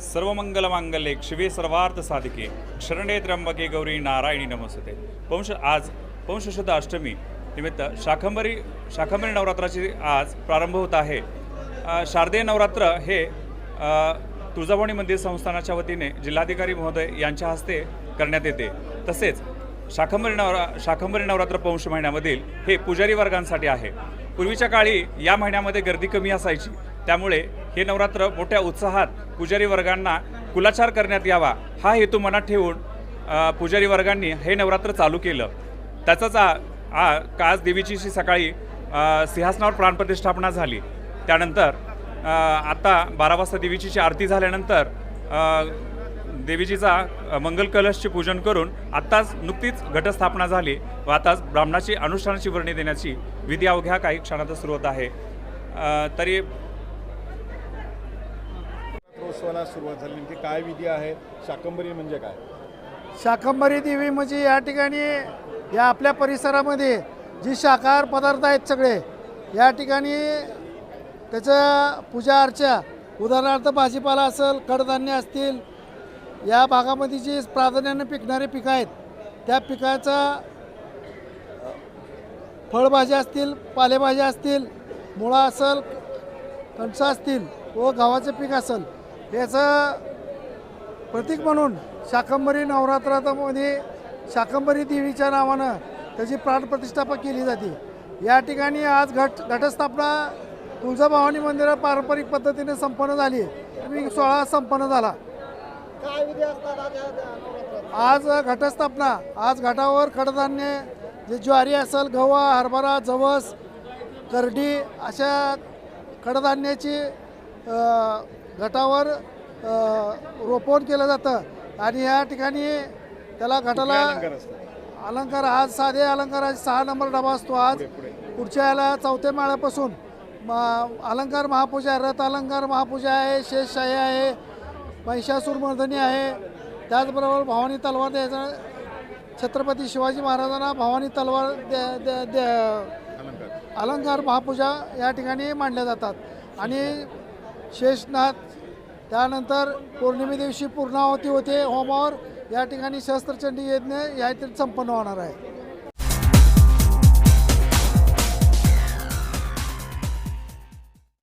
सर्व मंगल मांगल्ये शिवे सर्वार्थ साधिके। शरणे त्र्यंबके गौरी नारायणी नमस्ते। पंश आज पंशशुद्ध अष्टमी निमित्त शाकंभरी शाकंभरी नवरात्राची आज प्रारंभ होत आहे. शारदीय नवरात्र हे तुळजाभवणी तुळजाभवानी मंदिर संस्थानाच्या वतीने जिल्हाधिकारी महोदय यांच्या हस्ते करण्यात येते. तसेच शाकंभरी नवरा शाकंभरी नवरात्र पौंश महिन्यामधील हे पुजारी वर्गांसाठी आहे. पूर्वीच्या काळी या महिन्यामध्ये गर्दी कमी असायची. त्यामुळे हे नवरात्र मोठ्या उत्साहात पुजारी वर्गांना कुलाचार करण्यात यावा हा हेतू मनात ठेवून पुजारी वर्गांनी हे नवरात्र चालू केलं. त्याचाच आ आज देवीची सकाळी सिंहासनावर प्राणप्रतिष्ठापना झाली. त्यानंतर आता बारा वाजता देवीची आरती झाल्यानंतर देवीजीचा मंगल कलशचे पूजन करून आत्ताच नुकतीच घटस्थापना झाली व आताच ब्राह्मणाची अनुष्ठानाची वर्णी देण्याची विधी अवघ्या काही क्षणातच सुरू होत आहे. तरी उत्सवाला सुरुवात झाली. नेमकी काय विधी आहे? शाकंभरी म्हणजे काय? शाकंभरी देवी म्हणजे या ठिकाणी या आपल्या परिसरामध्ये जी शाकाहार पदार्थ आहेत सगळे या ठिकाणी त्याचं पूजा अर्चा उदाहरणार्थ भाजीपाला असेल कडधान्य असतील या भागामध्ये जी प्राधान्यानं पिकणारे पिकं आहेत त्या पिकाचा फळभाज्या असतील पालेभाज्या असतील मुळा असेल कणसं असतील व गव्हाचं पीक असेल याचं प्रतीक म्हणून शाकंभरी नवरात्रामध्ये शाकंभरी देवीच्या नावानं त्याची प्राणप्रतिष्ठापना केली जाते. या ठिकाणी आज घट घटस्थापना तुळजाभवानी मंदिरात पारंपरिक पद्धतीने संपन्न झाली आणि सोहळा संपन्न झाला. आज घटस्थापना आज घटावर कडधान्य जे ज्वारी असेल गहू हरभरा जवस करडी अशा कडधान्याची अ, घटावर अ, रोपण केलं जातं. आणि या ठिकाणी त्याला घटाला अलंकार आज साधे अलंकाराचा सहा नंबर डबा असतो आज. पुढच्या याला चौथ्या माळ्यापासून म- अलंकार महापूजा आहे रथ अलंकार महापूजा आहे शेषशाही आहे. महिषासूर मर्दनी आहे. त्याचबरोबर भवानी तलवार द्यायचा छत्रपती शिवाजी महाराजांना भवानी तलवार द्या द्या अलंकार महापूजा या ठिकाणी मांडल्या जातात. आणि शेषनाथ त्यानंतर पौर्णिमे दिवशी पूर्णावती होते. होमावर या ठिकाणी शस्त्रचंडी यज्ञ या संपन्न होणार आहे.